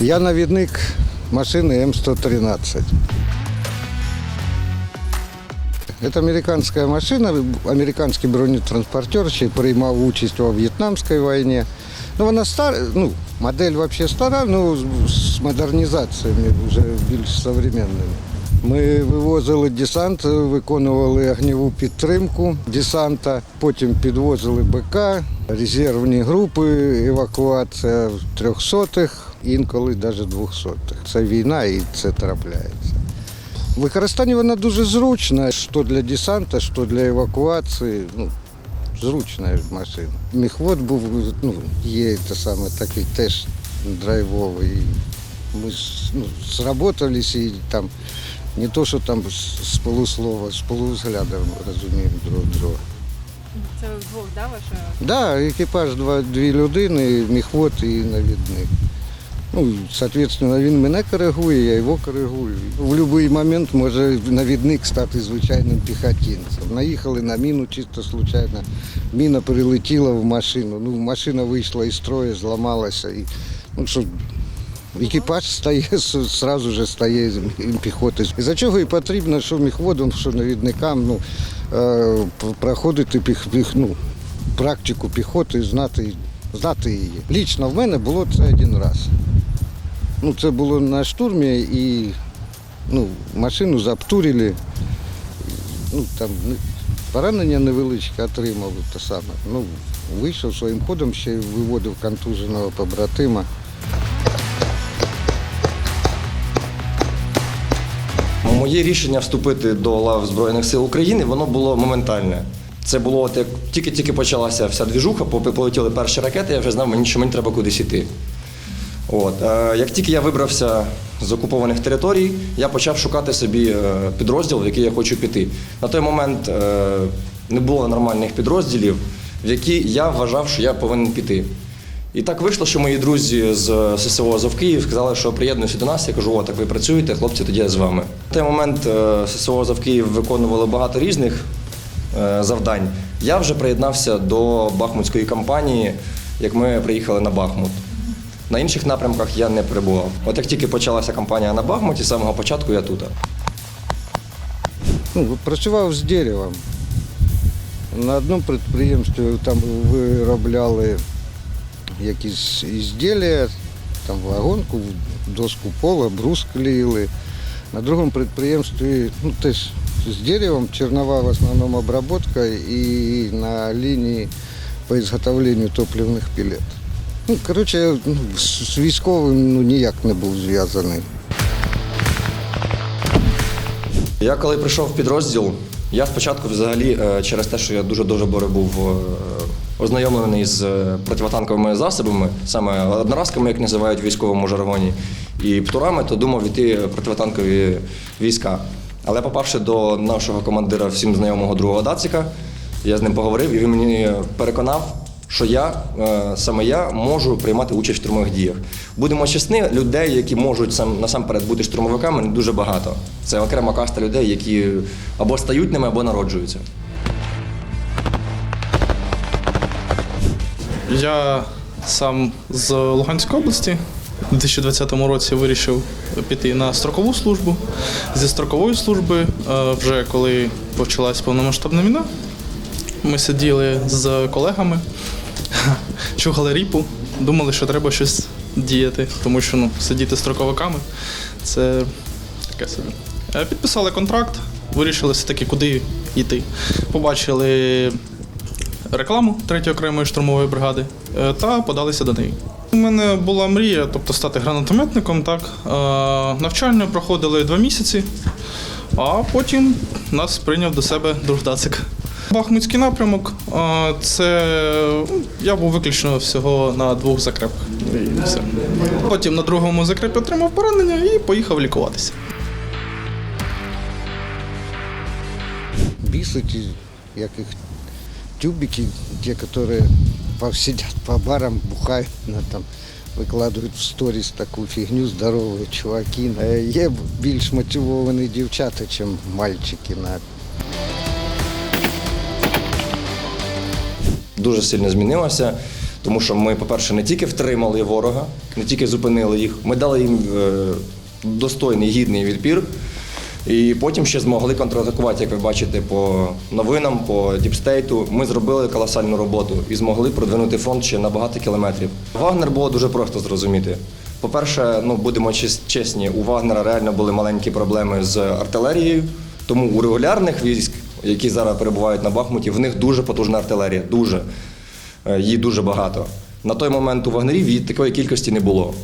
Я навідник машини М113. Це американська машина, американський бронетранспортер, ще приймав участь у В'єтнамській війні. Ну, вона стара, ну, модель взагалі стара, ну, з модернізаціями вже більш сучасними. Ми вивозили десант, виконували огневу підтримку десанта, потім підвозили БК, резервні групи, евакуація трьохсотих, інколи навіть двохсотих. Це війна і це трапляється. Використання вона дуже зручна, що для десанта, що для евакуації. Ну, зручна машина. Міхвод був, ну, є те саме, такий теж драйвовий. Ми ну, сработались і там не то, що там з полуслова, з полувзгляду розуміємо друг друга. Це ви вдвох, да, ваша? Да, екіпаж два, дві людини, міхвод і навідник. Ну, соответственно, він мене коригує, я його коригую. В будь-який момент може навідник стати звичайним піхотинцем. Наїхали на міну чисто случайно. Міна перелетіла в машину. Ну, машина вийшла із строю, зламалася. І, ну, що, екіпаж стає, одразу ж стає піхотою. І за чого і потрібно, що міхводам, що навідникам ну, е, проходити піх, піх, ну, практику піхоти, знати, знати її. Лічно в мене було це один раз. Ну, це було на штурмі і ну, машину заптурили. Ну, там поранення невеличке отримав те саме. Ну, вийшов своїм ходом, ще виводив контуженого побратима. Моє рішення вступити до лав Збройних сил України воно було моментальне. Це було от як тільки-тільки почалася вся двіжуха, полетіли перші ракети, я вже знав, що мені треба кудись іти. От. Е, Як тільки я вибрався з окупованих територій, я почав шукати собі е, підрозділ, в який я хочу піти. На той момент е, не було нормальних підрозділів, в які я вважав, що я повинен піти. І так вийшло, що мої друзі з ССО Азов Київ сказали, що приєднуйся до нас. Я кажу, о, так ви працюєте, хлопці, тоді я з вами. На той момент ССО Азов Київ виконували багато різних завдань. Я вже приєднався до Бахмутської кампанії, як ми приїхали на Бахмут. На інших напрямках я не перебував. От як тільки почалася кампанія на Бахмуті, з самого початку я тут. Ну, працював з деревом. На одному підприємстві там виробляли якісь ізділля, там вагонку, доску пола, брус клеїли. На другому підприємстві ну, теж з деревом, чернова в основному обробка і на лінії по ізготовленню топливних пілет. Ну, коротше, ну, з військовим ну, ніяк не був зв'язаний. Я коли прийшов в підрозділ, я спочатку взагалі е, через те, що я дуже дуже був е, ознайомлений з е, противотанковими засобами, саме одноразками, як називають в військовому жаргоні, і птурами, то думав іти противотанкові війська. Але попавши до нашого командира всім знайомого другого Дацика, я з ним поговорив, і він мені переконав, що я, е, саме я, можу приймати участь в штурмових діях. Будемо чесні, людей, які можуть сам насамперед бути штурмовиками, не дуже багато. Це окрема каста людей, які або стають ними, або народжуються. Я сам з Луганської області. У 2020 році вирішив піти на строкову службу. Зі строкової служби, е, вже коли почалась повномасштабна війна, ми сиділи з колегами, чухали ріпу, думали, що треба щось діяти, тому що ну, сидіти строковиками це таке собі. Е, Підписали контракт, вирішили все-таки, куди йти. Побачили рекламу 3 окремої штурмової бригади е, та подалися до неї. У мене була мрія, тобто стати гранатометником. Так Е, навчання проходили два місяці, а потім нас прийняв до себе друг. Бахмутський напрямок це ну, я був виключно всього на двох закрепах. І все. Потім на другому закрепі отримав поранення і поїхав лікуватися. бісить, і як їх тюбики, ті, які сидять по барам, бухають, на, там, викладають в сторіс таку фігню, здорові чуваки. Є більш мотивовані дівчата, ніж мальчики. На дуже сильно змінилася. Тому що ми, по-перше, не тільки втримали ворога, не тільки зупинили їх, ми дали їм е, достойний, гідний відпір. І потім ще змогли контратакувати, як ви бачите, по новинам, по діпстейту. Ми зробили колосальну роботу і змогли продвинути фронт ще на багато кілометрів. Вагнер було дуже просто зрозуміти. По-перше, ну будемо чесні, у Вагнера реально були маленькі проблеми з артилерією, тому у регулярних військ, які зараз перебувають на Бахмуті, в них дуже потужна артилерія, дуже Е, її дуже багато. На той момент у вагнерів її такої кількості не було.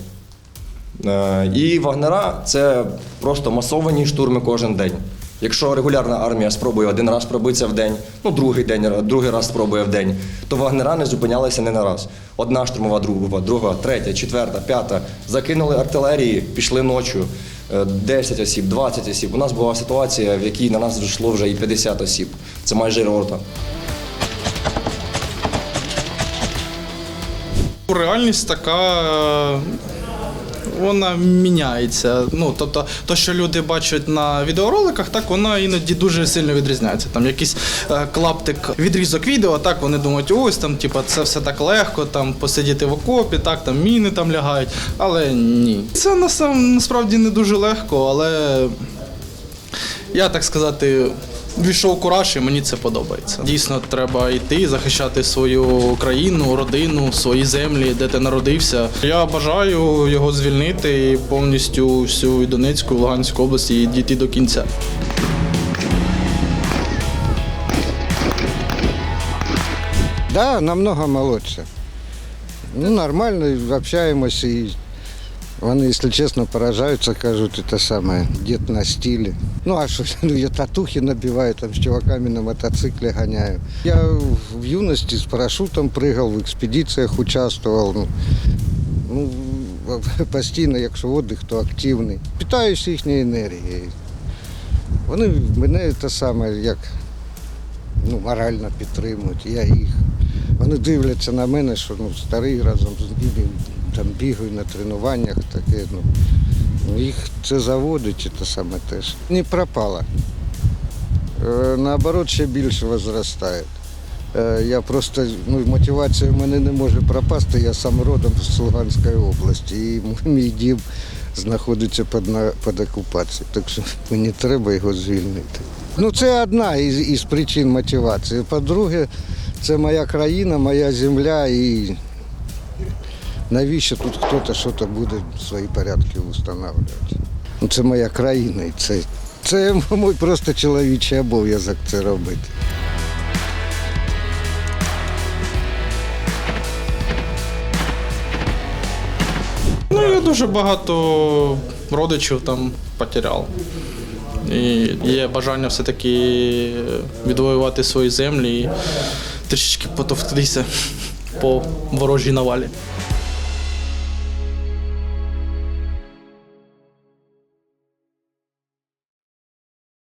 Е, І вагнера це просто масовані штурми кожен день. Якщо регулярна армія спробує один раз пробитися в день, ну другий день, другий раз спробує в день, то вагнера не зупинялися не на раз. Одна штурмова група, друга, третя, четверта, п'ята. Закинули артилерії, пішли ночі. Е, 10 осіб, 20 осіб. У нас була ситуація, в якій на нас йшло вже і 50 осіб. Це майже рота. Реальність така. Вона міняється. Ну, тобто, то, що люди бачать на відеороликах, так вона іноді дуже сильно відрізняється. Там якийсь е, клаптик, відрізок відео, так вони думають, ось там, типа, це все так легко, там посидіти в окопі, так, там міни там лягають. Але ні. Це насправді не дуже легко, але я так сказати. Війшов кураж і мені це подобається. Дійсно, треба йти, захищати свою країну, родину, свої землі, де ти народився. Я бажаю його звільнити і повністю всю Донецьку, і Луганську області і дійти до кінця. Да, намного молодше. Ну, нормально, общаємося і вони, якщо чесно, поражаються, кажуть, це саме, дід на стилі. Ну, а що, ну, я татухи набиваю, там з чуваками на мотоциклі ганяю. Я в юності з парашутом пригав, в експедиціях участвував. Ну, ну, постійно, якщо віддих, то активний. Питаюся їхньою енергією. Вони мене те саме, як ну, морально підтримують, я їх. Вони дивляться на мене, що ну, старий разом з ними там бігаю на тренуваннях, таке. Ну, ну, їх це заводить, те саме теж. Не пропало. Е, Наоборот, ще більше возростає. Е, Я просто, ну, мотивація в мене не може пропасти, я сам родом з Луганської області, і мій дім знаходиться під, під окупацією, так що мені треба його звільнити. Ну, це одна із, із причин мотивації. По-друге, це моя країна, моя земля і навіщо тут хтось щось буде свої порядки встановлювати. Ну, це моя країна і це, це мій просто чоловічий обов'язок це робити. Ну, я дуже багато родичів там потеряв. І є бажання все-таки відвоювати свої землі і трішечки потовктися по ворожій навалі.